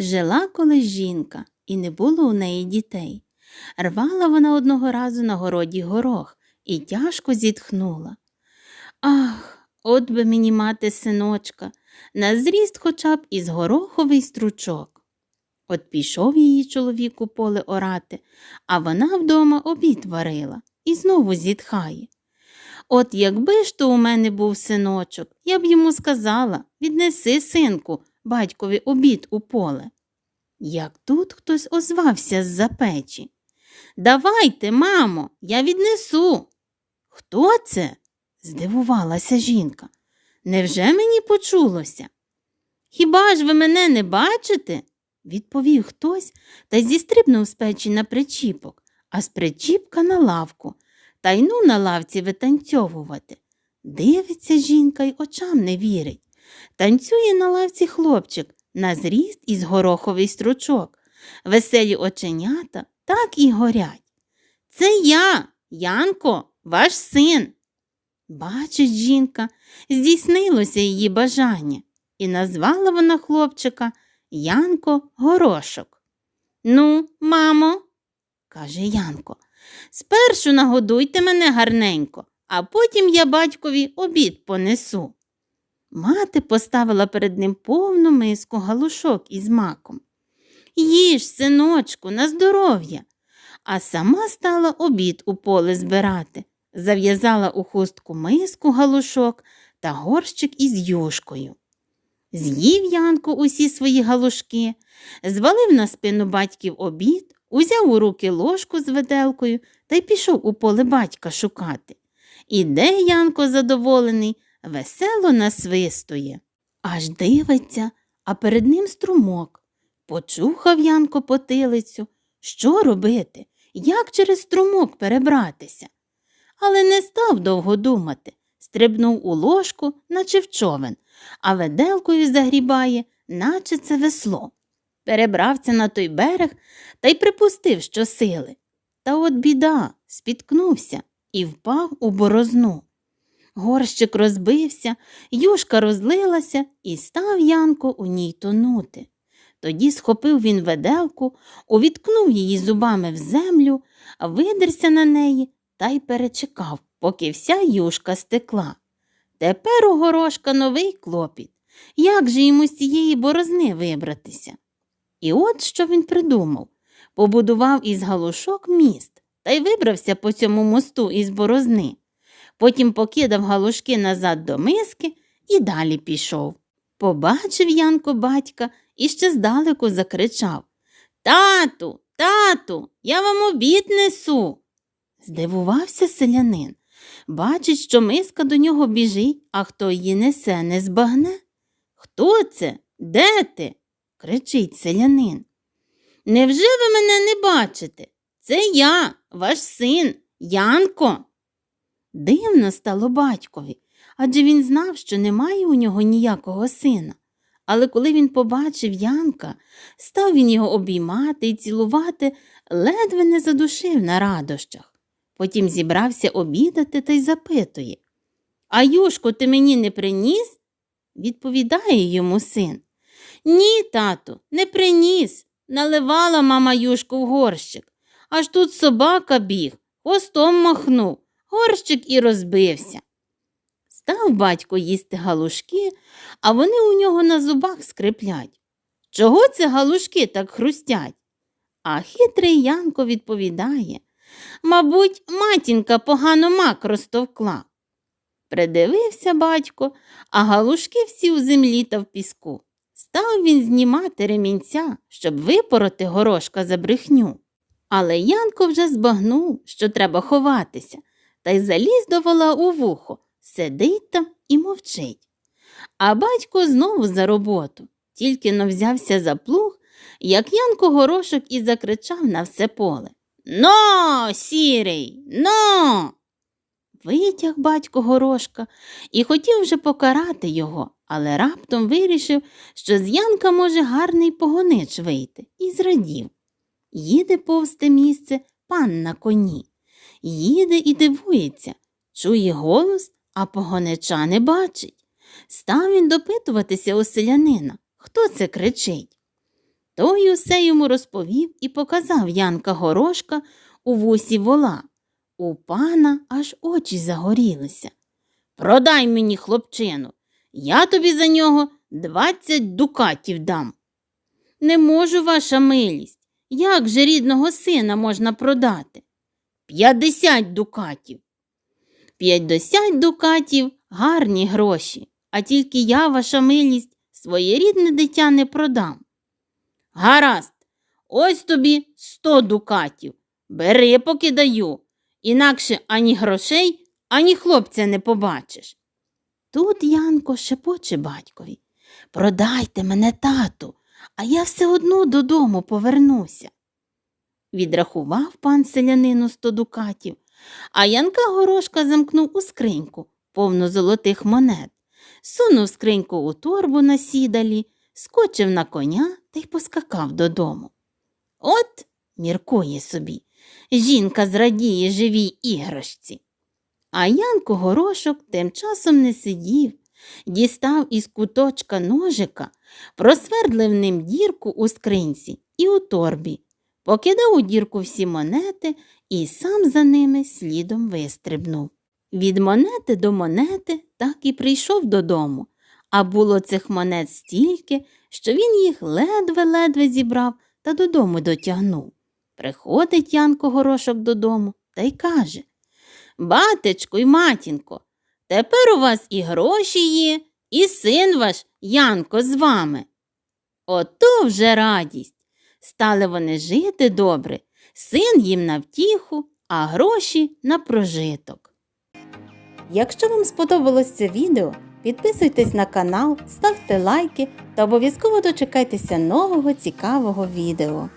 Жила колись жінка, і не було у неї дітей. Рвала вона одного разу на городі горох і тяжко зітхнула. Ах, от би мені мати синочка, на зріст хоча б із гороховий стручок. От пішов її чоловік у поле орати, а вона вдома обід варила і знову зітхає. От якби ж то у мене був синочок, я б йому сказала віднеси, синку, батькові обід у поле. Як тут хтось озвався з-за печі. Давайте, мамо, я віднесу. Хто це? здивувалася жінка. Невже мені почулося? Хіба ж ви мене не бачите? відповів хтось та зістрибнув з печі на причіпок, а з причіпка на лавку, та й ну на лавці витанцьовувати. Дивиться жінка й очам не вірить. Танцює на лавці хлопчик на зріст із гороховий стручок. Веселі оченята так і горять. Це я, Янко, ваш син. Бачить жінка, здійснилося її бажання, і назвала вона хлопчика Янко Горошок. Ну, мамо, каже Янко, спершу нагодуйте мене гарненько, а потім я батькові обід понесу. Мати поставила перед ним повну миску галушок із маком. Їж, синочку, на здоров'я, а сама стала обід у поле збирати, зав'язала у хустку миску галушок та горщик із юшкою. З'їв Янко усі свої галушки, звалив на спину батьків обід, узяв у руки ложку з виделкою та й пішов у поле батька шукати. Іде Янко задоволений, весело насвистує. Аж дивиться, а перед ним струмок. Почухав Янко потилицю. Що робити? Як через струмок перебратися? Але не став довго думати. Стрибнув у ложку, наче в човен, а веделкою загрібає, наче це весло. Перебрався на той берег та й припустив, що сили. Та от біда, спіткнувся і впав у борозну. Горщик розбився, юшка розлилася і став Янко у ній тонути. Тоді схопив він веделку, увіткнув її зубами в землю, видерся на неї та й перечекав, поки вся юшка стекла. Тепер у горошка новий клопіт. Як же йому з цієї борозни вибратися? І от що він придумав побудував із галушок міст та й вибрався по цьому мосту із борозни. Потім покидав галушки назад до миски і далі пішов. Побачив Янко батька і ще здалеку закричав Тату, тату, я вам обід несу. Здивувався селянин. Бачить, що миска до нього біжить, а хто її несе, не збагне. Хто це? Де ти? кричить селянин. Невже ви мене не бачите? Це я, ваш син, Янко. Дивно стало батькові, адже він знав, що немає у нього ніякого сина. Але коли він побачив Янка, став він його обіймати і цілувати, ледве не задушив на радощах. Потім зібрався обідати та й запитує А юшку ти мені не приніс? Відповідає йому син. Ні, тату, не приніс. Наливала мама юшку в горщик. Аж тут собака біг, хвостом махнув, горщик і розбився. Став батько їсти галушки, а вони у нього на зубах скриплять. Чого це галушки так хрустять? А хитрий Янко відповідає Мабуть, матінка погано мак розтовкла. Придивився батько, а галушки всі у землі та в піску. Став він знімати ремінця, щоб випороти горошка за брехню. Але Янко вже збагнув, що треба ховатися, та й заліз до вола у вухо, сидить там і мовчить. А батько знову за роботу, тільки но взявся за плуг, як Янко горошок і закричав на все поле. Но, сірий, но. Витяг батько горошка і хотів вже покарати його, але раптом вирішив, що з Янка може гарний погонич вийти, і зрадів. Їде повз те місце пан на коні. Їде і дивується, чує голос, а погонича не бачить. Став він допитуватися у селянина, хто це кричить. Той усе йому розповів і показав Янка горошка у вусі вола. У пана аж очі загорілися. Продай мені хлопчину, я тобі за нього двадцять дукатів дам. Не можу, ваша милість. Як же рідного сина можна продати? П'ятдесят дукатів. П'ятдесят дукатів гарні гроші, а тільки я, ваша милість, своє рідне дитя не продам. Гаразд, ось тобі сто дукатів. Бери, поки даю, інакше ані грошей, ані хлопця не побачиш. Тут Янко шепоче батькові. Продайте мене, тату, а я все одно додому повернуся. Відрахував пан селянину сто дукатів, а Янка горошка замкнув у скриньку, повну золотих монет, сунув скриньку у торбу на сідалі, скочив на коня та й поскакав додому. От, міркує собі, жінка зрадіє живій іграшці. А Янко горошок тим часом не сидів, дістав із куточка ножика, просвердлив ним дірку у скринці і у торбі, покидав у дірку всі монети і сам за ними слідом вистрибнув. Від монети до монети так і прийшов додому, а було цих монет стільки, що він їх ледве-ледве зібрав та додому дотягнув. Приходить Янко горошок додому та й каже Батечко й матінко, тепер у вас і гроші є, і син ваш Янко з вами. Ото вже радість. Стали вони жити добре, син їм на втіху, а гроші на прожиток. Якщо вам сподобалось це відео, підписуйтесь на канал, ставте лайки та обов'язково дочекайтеся нового цікавого відео.